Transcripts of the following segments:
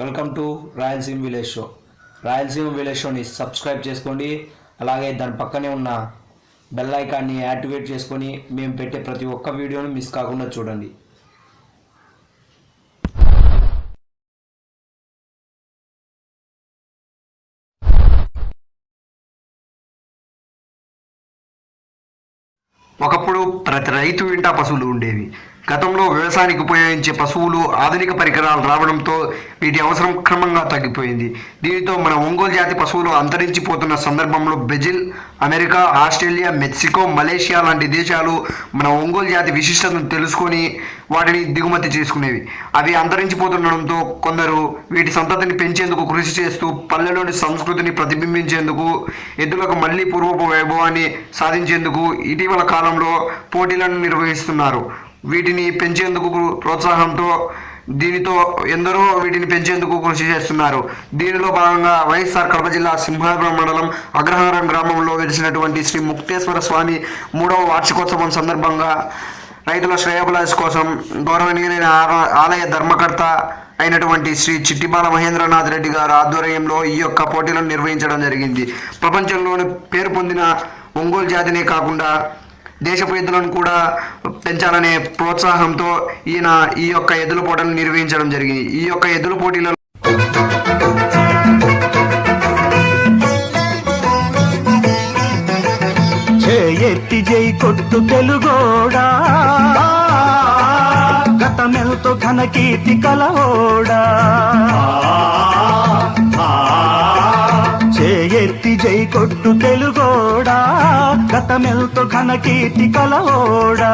Welcome to Rayalaseema village show. Rayalaseema village షోని subscribe చేసుకోండి. అలాగే దాని పక్కనే ఉన్న బెల్ ఐకాన్ని యాక్టివేట్ చేసుకొని మేము పెట్టే ప్రతి ఒక్క వీడియోని మిస్ కాకుండా చూడండి. ఒకప్పుడు ప్రతి రైతు ఇంట పశువులు ఉండేవి. గతంలో వ్యవసాయానికి ఉపయోగించే పశువులు ఆధునిక పరికరాలు రావడంతో వీటి అవసరం క్రమంగా తగ్గిపోయింది. దీనితో మన ఒంగోలు జాతి పశువులు అంతరించిపోతున్న సందర్భంలో Brazil America Australia Mexico Malaysia లాంటి దేశాలు మన ఒంగోలు జాతి విశిష్టతను తెలుసుకొని వాటిని దిగుమతి చేసుకునేవి. అవి అంతరించిపోతుండడంతో కొందరు వీటి సంతతిని పెంచేందుకు కృషి చేస్తూ పల్లెలోని సంస్కృతిని ప్రతిబింబించేందుకు ఎద్దులకు మళ్ళీ పూర్వపు వైభవాన్ని సాధించేందుకు ఇటీవల కాలంలో పోటీలను నిర్వహిస్తున్నారు. వీటిని పెంచేందుకు ప్రోత్సాహంతో దీనితో ఎందరో వీటిని పెంచేందుకు కృషి చేస్తున్నారు. దీనిలో భాగంగా వైఎస్ఆర్ కడప జిల్లా సింహాపురం మండలం అగ్రహారం గ్రామంలో వెలిసినటువంటి శ్రీ ముక్తేశ్వర స్వామి మూడవ వార్షికోత్సవం సందర్భంగా రైతుల శ్రేయభిలాష్ కోసం గౌరవనీయులైన ఆలయ ధర్మకర్త అయినటువంటి శ్రీ చిట్టిబాల మహేంద్రనాథ్ రెడ్డి గారు ఆధ్వర్యంలో ఈ యొక్క పోటీలను నిర్వహించడం జరిగింది. ప్రపంచంలోని పేరు పొందిన ఒంగోలు జాతినే కాకుండా దేశపు ఎద్దులను కూడా పెంచాలనే ప్రోత్సాహంతో ఈయన ఈ యొక్క ఎద్దుల పోటీలు నిర్వహించడం జరిగింది. ఈ యొక్క ఎద్దుల పోటీలలో ఎత్తి జై కొట్టు తెలుగోడా. గతమెల్తో ఘన కీర్తి కలవోడా. జై కొట్టు తెలుగోడా? గతమెల్తో ఘన కీర్తి కలవోడా?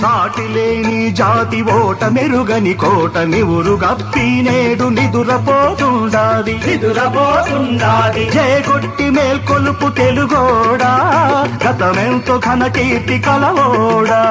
సాటి లేని జాతి ఓట మెరుగని కోట నివురు గప్పి నేడు నిదురపోతుండాది. నిదురపోతుండాది జయగొట్టి మేల్కొలుపు తెలుగోడా? గతమెంతో ఘన కీర్తి కలవోడా?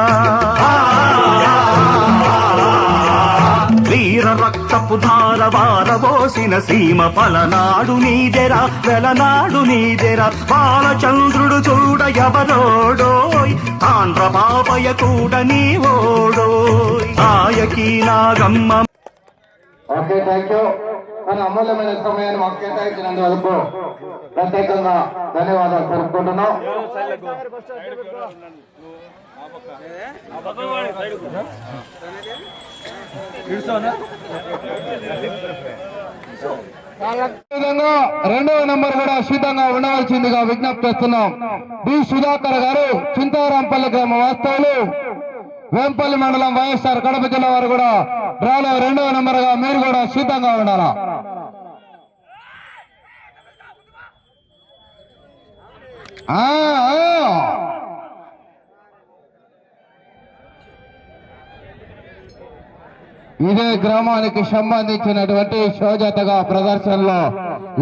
వీర రక్తపు ధార వారబోసిన సీమ పలనాడు నీదెరా వెలనాడు నీదెరా బాలచంద్రుడు చూడ ఎవరోడోయ్? తాండ్ర బాబయ్య కూడా నీ ఓడోయ్. ఆయకి నాగమ్మ. ఓకే థ్యాంక్ యూ మన అమూల్యమైన సమయాన్ని మాకు కేటాయించినందుకు ప్రత్యేకంగా ధన్యవాదాలు తెలుపుకుంటున్నాం. విధంగా రెండవ నెంబర్ కూడా సిద్ధంగా ఉండవలసిందిగా విజ్ఞప్తి చేస్తున్నాం. బి. సుధాకర్ గారు చింతారాంపల్లి గ్రామ వాస్తవులు. వేంపల్లి మండలం వైఎస్ఆర్ కడప జిల్లా వారు కూడా డ్రాలో రెండవ నెంబర్గా మీరు కూడా సిద్ధంగా ఉండాలా? ఆ, ఇదే గ్రామానికి సంబంధించినటువంటి శోజతగా ప్రదర్శనలో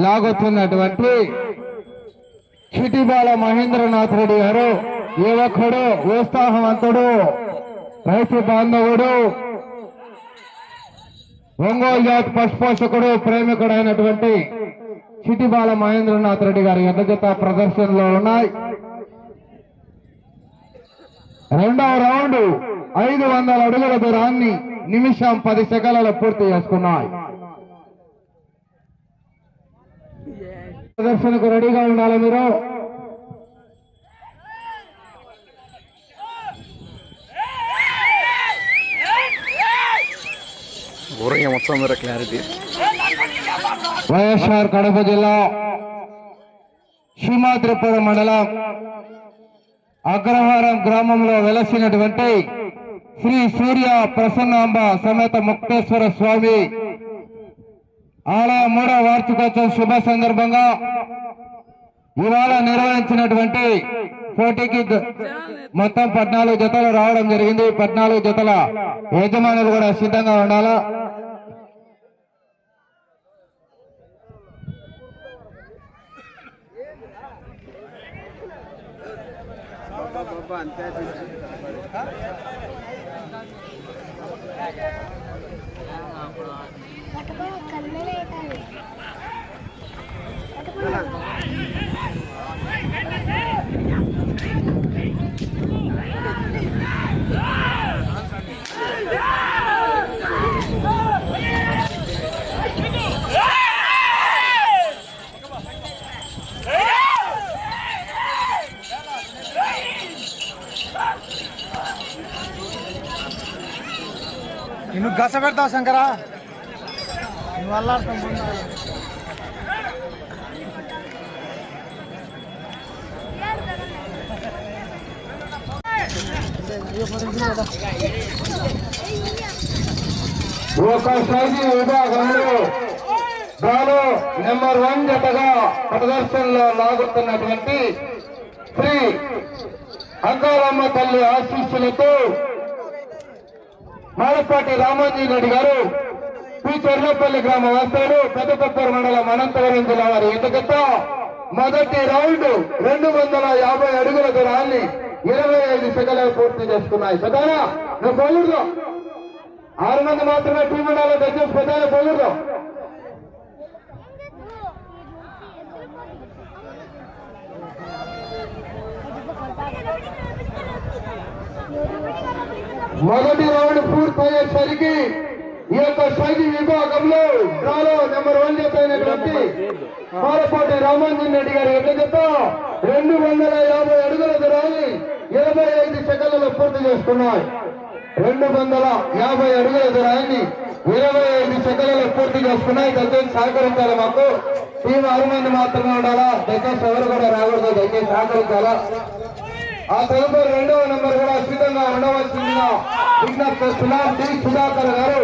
లాగుతున్నటువంటి చిటిబాల మహేంద్రనాథ్ రెడ్డి గారు యువకుడు ఉత్సాహవంతుడు రైతు బాంధవుడు ఒంగోలు జాతి పశుపోషకుడు ప్రేమికుడు అయినటువంటి చిటిబాల మహేంద్రనాథ్ రెడ్డి గారి ఎదగత ప్రదర్శనలో ఉన్నాయి? రెండవ రౌండ్ ఐదు వందల అడుగుల దూరాన్ని నిమిషం పది సెకండ్లలో పూర్తి చేసుకున్నాయి. ప్రదర్శనకు రెడీగా ఉండాలి మీరు. క్లారిటీ వైఎస్ఆర్ కడప జిల్లా సింహాద్రిపురం మండలం అగ్రహారం గ్రామంలో వెలసినటువంటి శ్రీ సూర్య ప్రసన్నాంబ సమేత ముక్తేశ్వర స్వామి. ఆలయ మూడవ వార్షికోత్సవం శుభ సందర్భంగా ఇవాళ నిర్వహించినటువంటి పోటీకి మొత్తం పద్నాలుగు జతలు రావడం జరిగింది. పద్నాలుగు జతల యజమానులు కూడా సిద్ధంగా ఉండాలా. అంతే నువ్వు గస పెడతావు శంకరా నువ్వు అల్లాడుతావు ఒకసారి ఒక విభాగంలో గాను నెంబర్ వన్ జతగా ప్రదర్శనలో లాగుతున్నటువంటి శ్రీ అంకారమ్మ తల్లి ఆశీస్సులతో మాలపాటి రామాజీ రెడ్డి గారు పి చెర్లపల్లి గ్రామ వాస్తవులు పెద్దకొత్తూరు మండలం అనంతవరం జిల్లా వారి ఎదుగుతా మొదటి రౌండ్ రెండు వందల యాభై అడుగుల దూరాన్ని ఇరవై ఐదు సెకండ్లు పూర్తి చేసుకున్నాయి. పెద్దనా నువ్వు పోకూడదు ఆరు మంది మాత్రమే టీం ఉండాలి దయచేసి పెద్దలు పోకూడదు మొదటి రౌండ్ పూర్తయ్యేసరికి ఈ యొక్క శైలి విభాగంలో డ్రాలో నెంబర్ వన్ జత అయినటువంటి పాలపాటి రామాంజన్ రెడ్డి గారి ఎట్ల జత రెండు వందల యాభై అడుగుల దూరాన్ని ఇరవై ఐదు సెకండ్లలో పూర్తి చేసుకున్నాయి. రెండు వందల యాభై అడుగుల దూరాన్ని ఇరవై ఐదు సెకండ్లలో పూర్తి చేసుకున్నాయి. దయచేసి సహకరించాలి మాకు? టీం ఆరు మంది మాత్రమే ఉండాలా? దయచేసి ఎవరు కూడా రాకూడదు. దయచేసి సహకరించాలా? ఆ తదుపరి రెండవ నెంబర్ కూడా సిద్ధంగా ఉండవలసిందిగా విజ్ఞప్తి చేస్తున్నాం. డి సుధాకర్ గారు.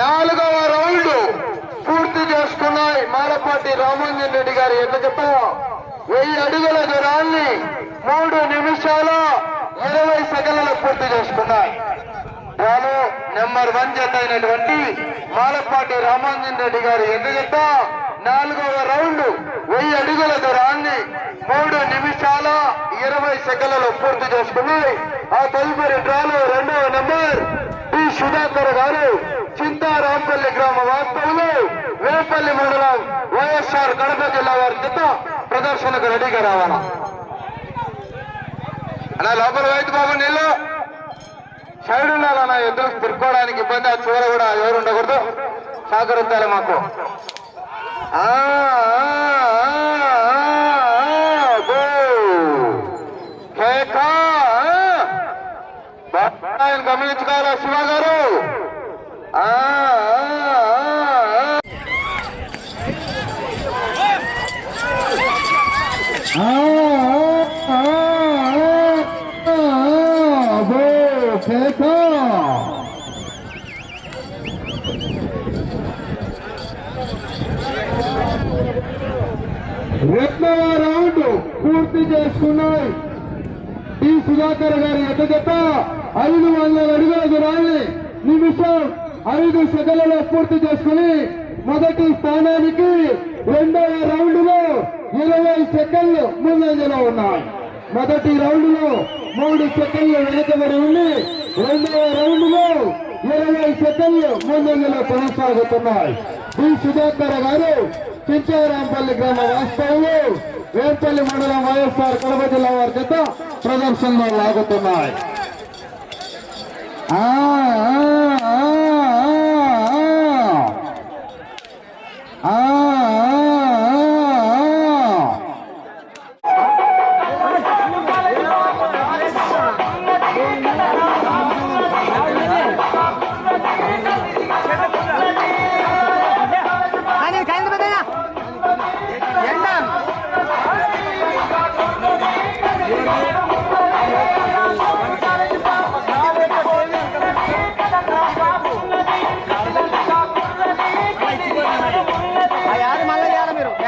నాలుగవ రౌండ్ పూర్తి చేసుకున్నాయి మాలపాటి రామంజన్ రెడ్డి గారు ఎంత వెయ్యి అడుగుల దూరాన్ని మూడు నిమిషాల ఇరవై సెకండ్లలో పూర్తి చేసుకున్నాయి. వాళ్ళు నెంబర్ వన్ జత అయినటువంటి మాలపాటి రామాంజన్ రెడ్డి గారు ఎంత నాలుగవ రౌండ్ వెయ్యి అడుగుల దూరాన్ని మూడు నిమిషాల ఇరవై సెకండ్లలో పూర్తి చేసుకున్నాయి ఆ తదుపరి డ్రాలో రెండవ నెంబర్ టి సుధాకర్ గారు చింతారాంపల్లి గ్రామ వాస్తవులు వేపల్లి మండలం వైఎస్ఆర్ కడప జిల్లా వారి చేత ప్రదర్శనకు రెడీగా రావాలా? అలా లోపల వైద్య బాబు నీళ్ళు. సైడ్ ఉండాలన్నా ఎదురు తిరుక్కోవడానికి ఇబ్బంది? ఆ చివర కూడా ఎవరు ఉండకూడదు. సహకరించాలి మాకు. గమనించుకోవాలా శివ గారు? ఆ, ఆ. ఆ, ఆ, ఆ, ఆ, గో. కేక. రెండవ రౌండ్ పూర్తి చేసుకున్నాయి. టి సుధాకర్ గారి ఎద్ద చెప్ప ఐదు వందల అడుగుల దూరాన్ని నిమిషం ఐదు సెకండ్లలో పూర్తి చేసుకుని మొదటి స్థానానికి రెండవ రౌండ్లో ఇరవై సెకండ్లు ముందంజలో ఉన్నాయి. మొదటి రౌండ్లో మూడు సెకండ్లు వెనుకబడి ఉండి రెండవ రౌండ్లో ఇరవై సెకండ్లు ముందంజలో కొనసాగుతున్నాయి. డి. సుధాకర్ గారు చించారాంపల్లి గ్రామ వాస్తవంలో వేంపల్లి మండలం వైఎస్ఆర్ కడప జిల్లా వారి చేత ప్రదర్శనలో లాగుతున్నాయి.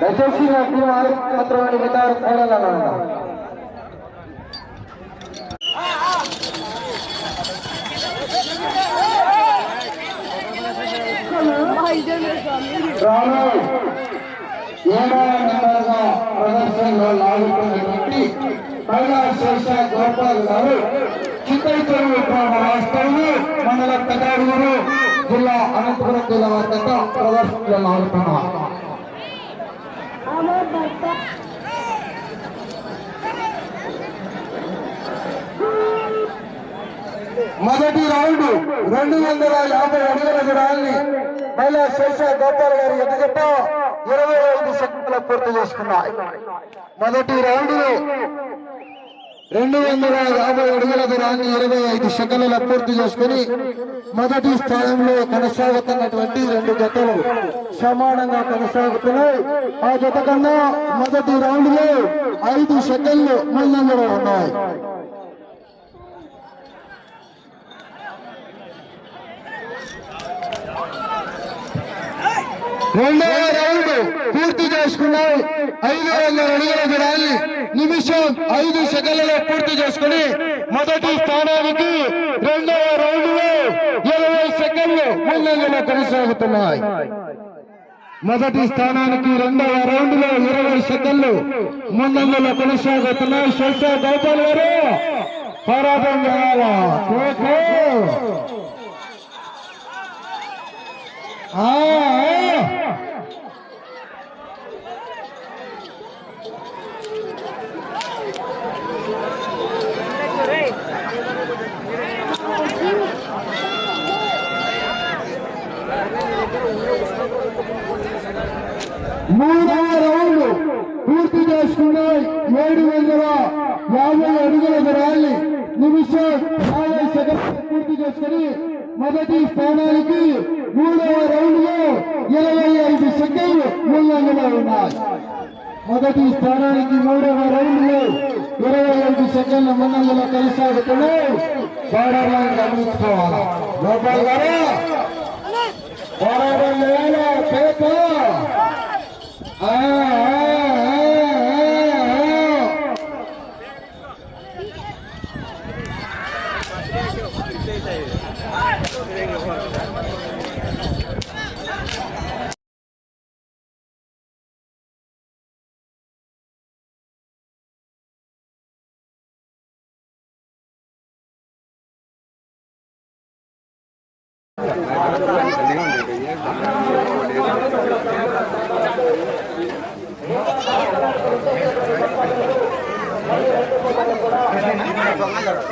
మళ్ళీ చేయాలి మీరు మ్యాచ్లు పైనుంచుకోండి వచ్చేసి ఏడవ నెంబర్గా ప్రదర్శనలో లాగుతున్నటువంటి మహిళా శేష గోపాల్ గారు చిత్తూరు రాష్ట్రంలో మండల పెదాడుగురు జిల్లా అనంతపురం జిల్లా వద్ద ప్రదర్శనలో లాగుతున్నారు. మొదటి రౌండ్ రెండు వందల యాభై అడుగుల దూరాన్ని మహిళా శేష గోపాల్ గారు ఎదుగట ఇరవై ఐదు సెకండ్ల పూర్తి చేసుకున్నాయి. మొదటి రౌండ్ రెండు వందల యాభై అడుగుల దూరాన్ని ఇరవై ఐదు సెకండ్ల పూర్తి చేసుకుని మొదటి స్థానంలో కొనసాగుతున్నటువంటి రెండు జతలు సమానంగా కొనసాగుతున్నాయి. ఆ జత కన్నా మొదటి రౌండ్లో ఐదు సెకండ్లు ముందంజలో ఉన్నాయి. రెండవ రౌండ్ పూర్తి చేసుకున్నాయి ఐదు వందల అడుగుల దూరాన్ని నిమిషం ఐదు సెకండ్లలో పూర్తి చేసుకుని మొదటి స్థానానికి రెండవ రౌండ్లో ఇరవై సెకండ్లు ముందంజలో కొనసాగుతున్నాయి. మొదటి స్థానానికి రెండవ రౌండ్లో ఇరవై సెకండ్లు ముందంజలో కొనసాగుతున్నాయి. శేష గోపాల్ గారు పోరాటం చేయాలా ఆ ఆ. మూడవ రౌండ్ పూర్తి చేసుకున్నాయి ఏడు వందల యాభై అడుగుల ర్యాలీ నిమిషం యాభై సెకండ్ పూర్తి చేసుకుని మొదటి స్థానానికి మూడవ రౌండ్లో ఇరవై ఐదు సెకండ్లు ముందంజలో ఉన్నాయి. మొదటి స్థానానికి మూడవ రౌండ్లో ఇరవై ఐదు సెకండ్ల ముందంజలో కొనసాగుతున్నాయి. బార్డర్ గమనించుకోవాలి. గోపాల్ గారు పోరాటం చేయాలి పేట. Gracias.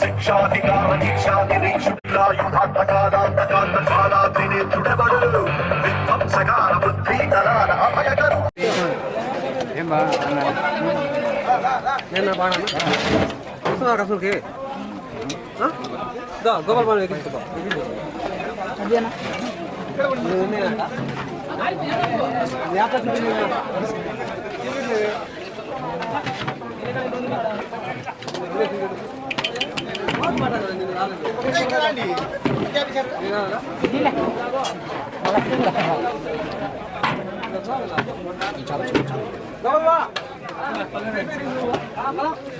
ಶಿಕ್ಷಾಧಿಕಾರ ದೀಕ್ಷಾಗಿರಿ ಶುಕ್ಲಾಯುಧಾಂತಕಾಂತಕಾಲಾದ್ರಿನಿ ದುಡಬಡು ವಿಧ್ವಂಸಕಾರ ಬುದ್ಧಿಕರಾನ ಅಭಯಕರು ಎಂಬ ಬಾಣ ರಸೂಲ್ಗೆ 나 너가 말해 얘기 줘봐. 미안해. 미안해. 약간 좀 미안해. Jangan, jangan, jangan. Jangan, jangan.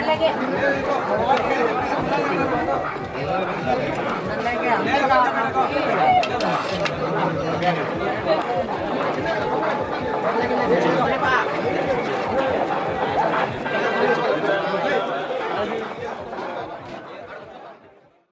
అలాగే